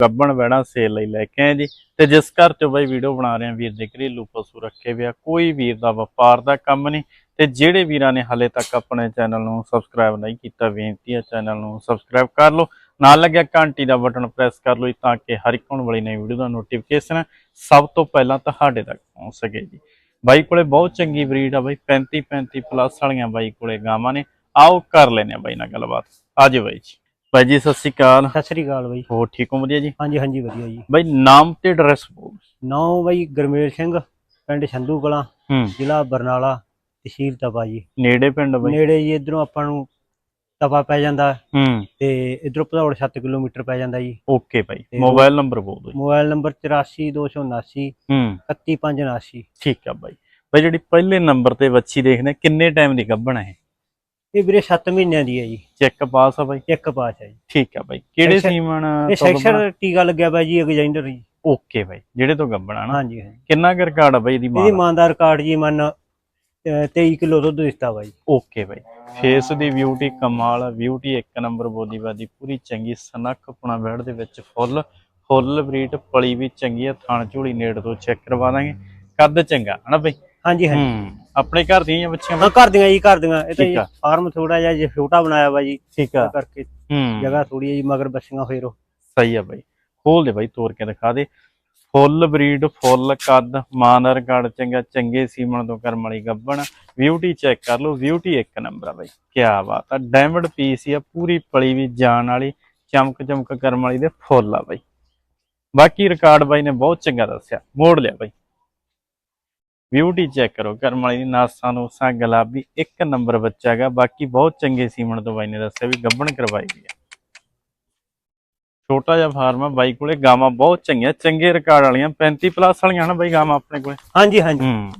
ਗੱਬਣ ਵੈਣਾ ਸੇਲ ਲਈ ਲੈ ਕੇ ਆਏ ਜੀ। ਤੇ ਜਿਸ ਘਰ ਚੋਂ ਬਾਈ ਵੀਡੀਓ ਬਣਾ ਰਹੇ ਆ, ਵੀਰ ਦੇ ਘਰੇਲੂ ਪਸ਼ੂ ਰੱਖੇ ਵਿਆ ਕੋਈ ਵੀਰ ਦਾ ਵਪਾਰ ਦਾ ਕੰਮ ਨਹੀਂ। ਤੇ ਜਿਹੜੇ ਵੀਰਾਂ ਨੇ ਹਲੇ ਤੱਕ ਆਪਣੇ ਚੈਨਲ ਨੂੰ ਸਬਸਕ੍ਰਾਈਬ ਨਹੀਂ ਕੀਤਾ, ਬੇਨਤੀ ਹੈ ਚੈਨਲ ਨੂੰ ਸਬਸਕ੍ਰਾਈਬ ਕਰ ਲਓ। ਨਾਲ ਲੱਗਿਆ ਘੰਟੀ ਦਾ ਬਟਨ ਪ੍ਰੈਸ ਕਰ ਲਓ ਤਾਂ ਕਿ ਹਰ ਇੱਕ ਹੋਣ ਵਾਲੀ ਨਵੀਂ ਵੀਡੀਓ ਦਾ ਨੋਟੀਫਿਕੇਸ਼ਨ ਸਭ ਤੋਂ ਪਹਿਲਾਂ ਤੁਹਾਡੇ ਤੱਕ ਪਹੁੰਚ ਸਕੇ ਜੀ। ਬਾਈ ਕੋਲੇ ਬਹੁਤ ਚੰਗੀ ਬਰੀਡ ਆ ਬਾਈ 35 35 ਪਲੱਸ ਵਾਲੀਆਂ ਬਾਈ ਕੋਲੇ ਗਾਵਾਂ ਨੇ। ਆਓ ਕਰ ਲੈਨੇ ਆ ਬਾਈ ਨਾਲ ਗੱਲਬਾਤ। ਆਜੋ ਬਾਈ ਜੀ। ਬਾਈ ਜੀ ਸਤਿ ਸ਼੍ਰੀ ਅਕਾਲ। ਸਤਿ ਸ੍ਰੀ ਅਕਾਲ ਬਾਈ। ਹੋਰ ਠੀਕ ਹੋ ਵਧੀਆ ਜੀ? ਹਾਂਜੀ ਹਾਂਜੀ ਵਧੀਆ ਜੀ। ਬਾਈ ਨਾਮ ਤੇ ਐਡਰੈਸ ਬੋਲ। ਨੌ ਬਾਈ ਗਰਮੇਲ ਸਿੰਘ ਪਿੰਡ ਛੰਦੂ ਕਲਾਂ ਜ਼ਿਲ੍ਹਾ ਬਰਨਾਲਾ ਤਹਿਸੀਲ ਤਪਾ ਜੀ। ਨੇੜੇ ਪਿੰਡ ਬਾਈ? ਨੇੜੇ ਜੀ ਇਧਰੋਂ ਆਪਾਂ ਨੂੰ ਤਪਾ ਪੈ ਜਾਂਦਾ। ਹੂੰ। ਤੇ ਇਧਰੋਂ ਭਦੌੜ 7 ਕਿਲੋਮੀਟਰ ਪੈ ਜਾਂਦਾ ਜੀ। ਓਕੇ ਬਾਈ। ਮੋਬਾਈਲ ਨੰਬਰ ਬੋਲ ਦਿਓ ਜੀ। ਮੋਬਾਈਲ ਨੰਬਰ 842779 ਹੂੰ। 31579 ਠੀਕ ਆ ਬਾਈ। ਬਾਈ ਜਿਹੜੀ ਪਹਿਲੇ ਨੰਬਰ ਤੇ ਵੱਛੀ ਦੇਖਦੇ ਕਿੰਨੇ ਟਾਈਮ ਦੀ ਗੱਭਣ ਹੈ ਇਹ ਵੀਰੇ 7 ਮਹੀਨਿਆਂ ਦੀ ਹੈ ਜੀ। ਚੈੱਕ ਪਾਸ ਆ ਬਾਈ? ਇੱਕ ਪਾਸ ਹੈ ਜੀ। ਠੀਕ ਆ ਬਾਈ। ਕਿਹੜੇ ਸੀਮਨ ਇਹ ਸੈਕਸ਼ਨ ਟੀਕਾ ਲੱਗਿਆ ਬਾਈ ਜੀ ਐਗਜੈਂਡਰ ਜੀ। ਓਕੇ ਬਾਈ। ਜਿਹੜੇ ਤੋਂ ਗੱਭਣ ਆ ਨਾ? ਹਾਂਜੀ ਹਾਂਜੀ। ਕਿੰਨਾ ਕੁ ਰਿਕਾਰਡ ਆ ਬਾਈ ਇਹਦੀ ਮਾਂ ਇਹਦੀ ਦਾ? ਮਾਂ ਦਾ ਰਿਕਾਰਡ ਜੀ ਮੰਨ 23 ਕਿਲੋ ਦੁੱਧ ਦਿੱਤਾ ਬਾਈ। ਓਕੇ ਬਾਈ। ਫੇਸ ਦੀ ਬਿਊਟੀ ਕਮਾਲ ਆ ਬਿਊਟੀ ਇੱਕ ਨੰਬਰ ਬੋਦੀ ਬਾਦੀ ਪੂਰੀ ਚੰਗੀ ਸਨੱਖ ਪੁਣਾ ਬੈੜ ਦੇ ਵਿੱਚ ਫੁੱਲ ਫੁੱਲ ਬਰੀਟ ਪਲੀ ਵੀ ਚੰਗੀ ਆ ਥਣ ਝੂੜੀ ਨੇੜ ਤੋਂ ਚੈੱਕ ਕਰਵਾ ਦਾਂਗੇ। ਕੱਦ ਚੰਗਾ ਹਨਾ ਬਾਈ? ਹਾਂਜੀ ਹਾਂਜੀ। ਹੂੰ। ਆਪਣੇ ਘਰ ਦੀਆਂ ਬੱਚੀਆਂ ਹਾਂ ਘਰ ਦੀਆਂ ਜੀ ਘਰ ਦੀਆਂ। ਇਹ ਤਾਂ ਠੀਕ ਜੀ ਆ। ਫਾਰਮ ਥੋੜਾ ਜਿਹਾ ਜੇ ਛੋਟਾ ਬਣਾਇਆ ਵਾ ਜੀ ਠੀਕ ਤਾਂ ਆ ਕਰਕੇ ਹੂੰ। ਜਗ੍ਹਾ ਥੋੜੀ ਹੈ ਜੀ ਮਗਰ ਬੱਸੀਆਂ ਹੋਏ ਰੋ ਸਹੀ ਆ ਬਾਈ। ਖੋਲ ਦੇ ਬਾਈ ਤੋੜ ਕੇ ਦਿਖਾ ਦੇ। ਫੁੱਲ ਬਰੀਡ ਫੁੱਲ ਕੱਦ ਮਾਂ ਦਾ ਰਿਕਾਰਡ ਚੰਗਾ ਚੰਗੇ ਸੀਮਣ ਤੋਂ ਕਰਮ ਵਾਲੀ ਗੱਬਣ। ਬਿਊਟੀ ਚੈੱਕ ਕਰ ਲਓ ਬਿਊਟੀ ਇੱਕ ਨੰਬਰ ਆ ਬਾਈ। ਕੀ ਬਾਤ ਆ ਡਾਇਮੰਡ ਪੀਸ ਹੀ ਆ ਪੂਰੀ ਪਲੀ ਵੀ ਜਾਣ ਵਾਲੀ ਚਮਕ ਚਮਕ ਕਰਮ ਵਾਲੀ ਦੇ ਫੁੱਲ ਆ ਬਾਈ। ਬਾਕੀ ਰਿਕਾਰਡ ਬਾਈ ਨੇ ਬਹੁਤ ਚੰਗਾ ਦੱਸਿਆ। ਮੋੜ ਲਿਆ ਬਾਈ। ਬਿਊਟੀ ਚੈੱਕ ਕਰੋ। ਕਰਮ ਵਾਲੀ ਦੀ ਨਾਸਾਂ ਨੂੰ ਸਾ ਗੁਲਾਬੀ ਇੱਕ ਨੰਬਰ ਬੱਚਾ ਹੈਗਾ। ਬਾਕੀ ਬਹੁਤ ਚੰਗੇ ਸੀਮਣ ਤੋਂ ਬਾਈ ਨੇ ਦੱਸਿਆ ਵੀ ਗੱਬਣ ਕਰਵਾਈ ਗਈ ਆ। ਛੋਟਾ ਜਿਹਾ ਫਾਰਮ ਆ ਬਾਈ ਕੋਲੇ। ਗਾਵਾਂ ਬਹੁਤ ਚੰਗੀਆਂ। ਚੰਗੇ ਰਿਕਾਰਡ ਵਾਲੀਆਂ। 35 ਪਲੱਸ ਵਾਲੀਆਂ ਹਨ ਬਾਈ ਗਾਵਾਂ ਆਪਣੇ ਕੋਲੇ। ਹਾਂਜੀ ਹਾਂਜੀ। ਹੂੰ।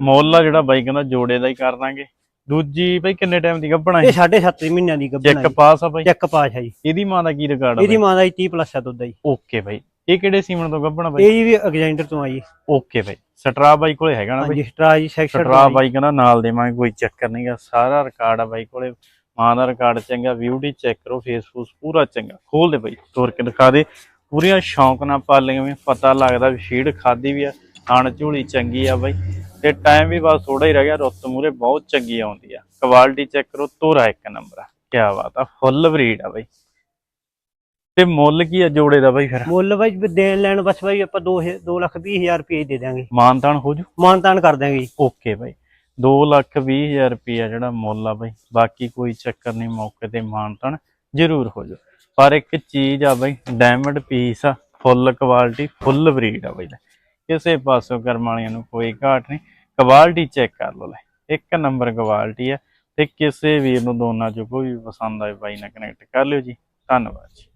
ਮੁੱਲ ਆ ਜਿਹੜਾ ਬਾਈ ਕਹਿੰਦਾ ਜੋੜੇ ਦਾ ਹੀ ਕਰ ਦਾਂਗੇ। ਦੂਜੀ ਬਾਈ ਕਿੰਨੇ ਟਾਈਮ ਦੀ ਗੱਭਣਾ ਇਹ ਹੈ ਸਾਢੇ ਸੱਤ ਮਹੀਨਿਆਂ ਦੀ ਗੱਭਣ ਚੈੱਕ ਪਾਸ ਆ ਬਾਈ? ਚੈੱਕ ਪਾਸ ਹੈ ਜੀ। ਇਹਦੀ ਮਾਂ ਦਾ ਕੀ ਰਿਕਾਰਡ ਆ ਇਹਦੀ ਮਾਂ ਦਾ ਜੀ 30 ਪਲੱਸ ਹੈ ਦੁੱਧ ਜੀ। ਓਕੇ ਬਾਈ। ਇਹ ਕਿਹੜੇ ਸੀਮਣ ਤੋਂ ਗੱਭਣਾ ਬਾਈ? ਇਹ ਵੀ ਐਗਜੈਂਡਰ ਤੋਂ ਆਈ ਓਕੇ ਬਾਈ। ਸਟਰਾ ਬਾਈ ਕੋਲੇ ਹੈਗਾ ਨਾ ਹਾਂਜੀ ਸਟਰਾ ਜੀ ਸੈਕਸ਼ਨ ਸਟਰਾ ਬਾਈ ਕਹਿੰਦਾ ਨਾਲ ਦੇਵਾਂਗੇ ਕੋਈ ਚੱਕਰ ਨਹੀਂਗਾ ਸਾਰਾ ਰਿਕਾਰਡ ਆ ਬਾਈ ਕੋਲੇ। ਮਾਂ ਦਾ ਰਿਕਾਰਡ ਚੰਗਾ ਬਿਊਟੀ ਚੈੱਕ ਕਰੋ ਫੇਸਬੁੱਕ ਪੂਰਾ ਚੰਗਾ। ਖੋਲ ਦੇ ਬਾਈ ਤੋਰ ਕੇ ਦਿਖਾ ਦੇ। ਪੂਰੀਆਂ ਸ਼ੌਂਕ ਨਾਲ ਪਾਲੀਆਂ ਵੀ ਪਤਾ ਲੱਗਦਾ ਵੀ ਸ਼ੀੜ ਖਾਦੀ ਵੀ ਆ ਹਣ ਝੂਲੀ ਚੰਗੀ ਆ ਬਾਈ। ਤੇ ਟਾਈਮ ਵੀ ਬਸ ਥੋੜਾ ਹੀ ਰਹਿ ਗਿਆ ਰੁੱਤ ਮੂਰੇ ਬਹੁਤ ਚੰਗੀ ਆਉਂਦੀ ਆ। ਕੁਆਲਿਟੀ ਚੈੱਕ ਕਰੋ ਤੋਰਾ ਇੱਕ ਨੰਬਰ ਆ। ਕੀ ਬਾਤ ਆ ਫੁੱਲ ਬਰੀਡ ਆ ਬਾਈ। ਤੇ ਮੁੱਲ ਕੀ ਆ ਜੋੜੇ ਦਾ ਬਾਈ ਫਿਰ? ਮੁੱਲ ਬਾਈ ਦੇਣ ਲੈਣ ਬਸ ਬਾਈ ਆਪਾਂ 2 2 ਲੱਖ 20 ਹਜ਼ਾਰ ਰੁਪਏ ਦੇ ਦਾਂਗੇ ਮਾਨਤਾਨ ਹੋ ਜੂ? ਮਾਨਤਾਨ ਕਰ ਦਾਂਗੇ ਓਕੇ ਬਾਈ। 2 ਲੱਖ 20 ਹਜ਼ਾਰ ਰੁਪਈਆ ਜਿਹੜਾ ਮੁੱਲ ਆ ਬਾਈ। ਬਾਕੀ ਕੋਈ ਚੱਕਰ ਨਹੀਂ ਮੌਕੇ ਤੇ ਮਾਨਤਨ ਜ਼ਰੂਰ ਹੋ ਜਾ। ਪਰ ਇੱਕ ਚੀਜ਼ ਆ ਬਾਈ ਡਾਇਮੰਡ ਪੀਸ ਆ ਫੁੱਲ ਕੁਆਲਿਟੀ ਫੁੱਲ ਬਰੀਡ ਆ ਬਾਈ। ਕਿਸੇ ਪਾਸੋਂ ਕਰਮ ਵਾਲਿਆਂ ਨੂੰ ਕੋਈ ਘਾਟ ਨਹੀਂ। ਕੁਆਲਿਟੀ ਚੈੱਕ ਕਰ ਲਓ ਲੈ। ਇੱਕ ਨੰਬਰ ਕੁਆਲਿਟੀ ਹੈ ਤੇ ਕਿਸੇ ਵੀਰ ਨੂੰ ਦੋਨਾਂ ਚੋਂ ਕੋਈ ਵੀ ਪਸੰਦ ਆਏ ਬਾਈ ਨਾਲ ਕਨੈਕਟ ਕਰ ਲਿਓ ਜੀ। ਧੰਨਵਾਦ ਜੀ।